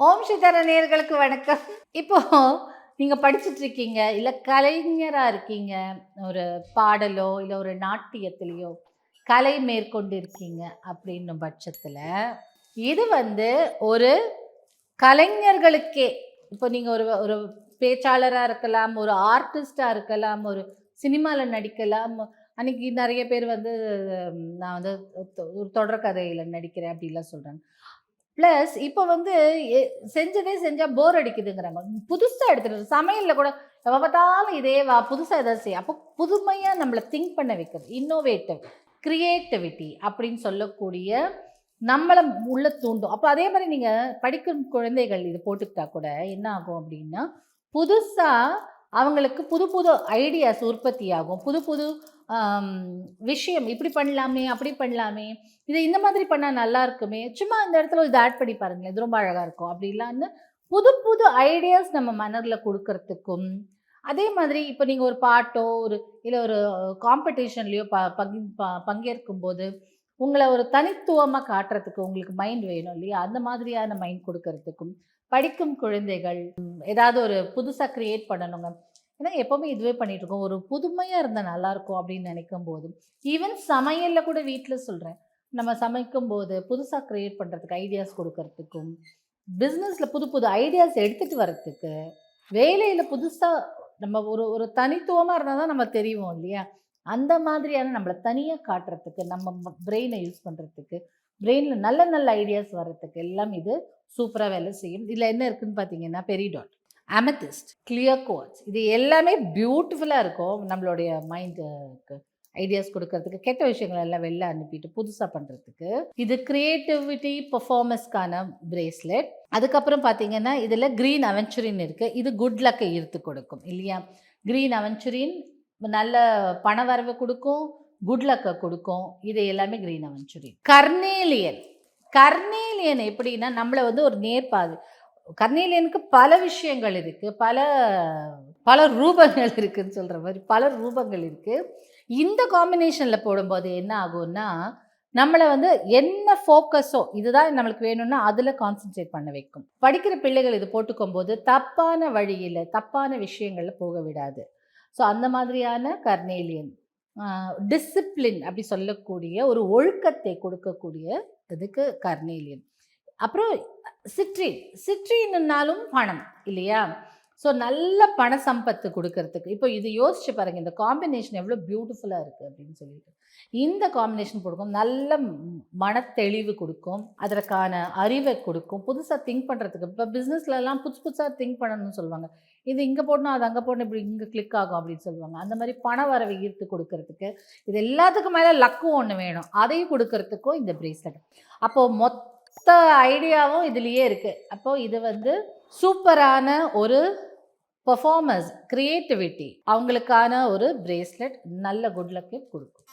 ஓம் சிதர நேர்களுக்கு வணக்கம். இப்போ நீங்க படிச்சுட்டு இருக்கீங்க இல்ல கலைஞரா இருக்கீங்க ஒரு பாடலோ இல்ல ஒரு நாட்டியத்திலையோ கலை மேற்கொண்டு இருக்கீங்க அப்படின்னும் பட்சத்துல இது வந்து ஒரு கலைஞர்களுக்கே இப்போ நீங்க ஒரு ஒரு பேச்சாளராக இருக்கலாம் ஒரு ஆர்டிஸ்டாக இருக்கலாம் ஒரு சினிமாவில் நடிக்கலாம் அன்னைக்கு நிறைய பேர் வந்து நான் வந்து ஒரு தொடர்கதையில் நடிக்கிறேன் அப்படிலாம் சொல்றாங்க. ப்ளஸ் இப்போ வந்து எ- செஞ்சதே செஞ்சால் போர் அடிக்குதுங்கிறாங்க. புதுசாக எடுத்துகிட்டு சமையலில் கூட எப்ப பார்த்தாலும் இதே வா புதுசாக ஏதாவது செய்ய அப்போ புதுமையாக நம்மளை திங்க் பண்ண வைக்கிறது இன்னோவேட்டிவ் க்ரியேட்டிவிட்டி அப்படின்னு சொல்லக்கூடிய நம்மளை உள்ள தூண்டும். அப்போ அதே மாதிரி நீங்கள் படிக்கும் குழந்தைகள் இது போட்டுக்கிட்டா கூட என்ன ஆகும் அப்படின்னா புதுசாக அவங்களுக்கு புது புது ஐடியாஸ் உற்பத்தியாகும். புது புது விஷயம். இப்படி பண்ணலாமே அப்படி பண்ணலாமே. இது இந்த மாதிரி பண்ணால் நல்லா இருக்குமே. சும்மா இந்த இடத்துல இதை ஆட் பண்ணி பாருங்களேன். இது ரொம்ப அழகாக இருக்கும். அப்படிலான்னு புது புது ஐடியாஸ் நம்ம மனதில் கொடுக்கறதுக்கும் அதே மாதிரி இப்போ நீங்கள் ஒரு பாட்டோ ஒரு இல்லை ஒரு காம்படிஷன்லேயோ ப பங்கு ப- பங்கேற்கும் போது உங்களை ஒரு தனித்துவமாக காட்டுறதுக்கு உங்களுக்கு மைண்ட் வேணும் இல்லையா? அந்த மாதிரியான மைண்ட் கொடுக்கறதுக்கும் படிக்கும் குழந்தைகள் ஏதாவது ஒரு புதுசாக க்ரியேட் பண்ணணுங்க. ஏன்னா எப்போவுமே இதுவே பண்ணிகிட்டு இருக்கோம் ஒரு புதுமையாக இருந்தால் நல்லாயிருக்கும் அப்படின்னு நினைக்கும் போது ஈவன் சமையலில் கூட வீட்டில் சொல்கிறேன் நம்ம சமைக்கும் போது புதுசாக க்ரியேட் பண்ணுறதுக்கு ஐடியாஸ் கொடுக்கறதுக்கும் பிஸ்னஸில் புது புது ஐடியாஸ் எடுத்துகிட்டு வர்றதுக்கு வேலையில் புதுசாக நம்ம ஒரு ஒரு தனித்துவமாக இருந்தால் தான் நம்ம தெரியும் இல்லையா? அந்த மாதிரியான நம்மளை தனியாக காட்டுறதுக்கு நம்ம பிரெயினை யூஸ் பண்ணுறதுக்கு பிரெயினில் நல்ல நல்ல ஐடியாஸ் வர்றதுக்கு எல்லாம் இது சூப்பராக வேலை செய்யும். இதில் என்ன இருக்குதுன்னு பார்த்தீங்கன்னா பெரிடாட் அமெத்திஸ்ட் கிளியர் கோட்ஸ் இது எல்லாமே பியூட்டிஃபுல்லாக இருக்கும் நம்மளுடைய மைண்டுக்கு ஐடியாஸ் கொடுக்கறதுக்கு கெட்ட விஷயங்கள் எல்லாம் வெளில அனுப்பிட்டு புதுசாக பண்ணுறதுக்கு இது க்ரியேட்டிவிட்டி பர்ஃபார்மன்ஸ்க்கான பிரேஸ்லெட் அதுக்கப்புறம் பார்த்தீங்கன்னா இதில் க்ரீன் அவென்ச்சுரின் இருக்குது இது குட் லக்கை ஈர்த்து கொடுக்கும் இல்லையா? க்ரீன் அவென்ச்சுரின் நல்ல பண வரவை கொடுக்கும் குட் லக்கை கொடுக்கும். இது எல்லாமே க்ரீன் அவென்ச்சுரின் கர்னேலியன். கர்னேலியன் எப்படின்னா நம்மளை வந்து ஒரு நேர்பாது கர்னேலியனுக்கு பல விஷயங்கள் இருக்குது பல பல ரூபங்கள் இருக்குதுன்னு சொல்கிற மாதிரி பல ரூபங்கள் இருக்குது இந்த காம்பினேஷனில் போடும்போது என்ன ஆகும்னா நம்மளை வந்து என்ன ஃபோக்கஸோ இதுதான் நம்மளுக்கு வேணும்னா அதில் கான்சென்ட்ரேட் பண்ண வைக்கும். படிக்கிற பிள்ளைகள் இது போட்டுக்கும் போது தப்பான வழியில் தப்பான விஷயங்களில் போக விடாது. ஸோ அந்த மாதிரியான கர்னேலியன் டிசிப்ளின் அப்படி சொல்லக்கூடிய ஒரு ஒழுக்கத்தை கொடுக்கக்கூடிய இதுக்கு கர்னேலியன் அப்புறம் சிட்ரின் சிட்ரின்னாலும் பணம் இல்லையா? ஸோ நல்ல பண சம்பத்து கொடுக்கறதுக்கு இப்போ இது யோசிச்சு பாருங்க இந்த காம்பினேஷன் எவ்வளோ பியூட்டிஃபுல்லாக இருக்குது அப்படின்னு சொல்லிட்டு. இந்த காம்பினேஷன் கொடுக்கும் நல்ல மனத்தெளிவு கொடுக்கும் அதற்கான அறிவை கொடுக்கும். புதுசாக திங்க் பண்ணுறதுக்கு இப்போ பிஸ்னஸ்லலாம் புதுசு புதுசாக திங்க் பண்ணணும்னு சொல்லுவாங்க. இது இங்கே போடணும் அது அங்கே போடணும் இப்படி இங்கே கிளிக் ஆகும் அப்படின்னு சொல்லுவாங்க. அந்த மாதிரி பண வரவை ஈர்த்து கொடுக்கறதுக்கு இது எல்லாத்துக்கும் மேலே லக்கும் ஒன்று வேணும். அதையும் கொடுக்கறதுக்கும் இந்த பிரேஸ்லெட் அப்போது மொத்த ஐடியாவும் இதுலேயே இருக்குது அப்போது இது வந்து சூப்பரான ஒரு பர்ஃபார்மன்ஸ் க்ரியேட்டிவிட்டி அவங்களுக்கான ஒரு பிரேஸ்லெட் நல்ல குட் லக்கே கொடுக்கும்.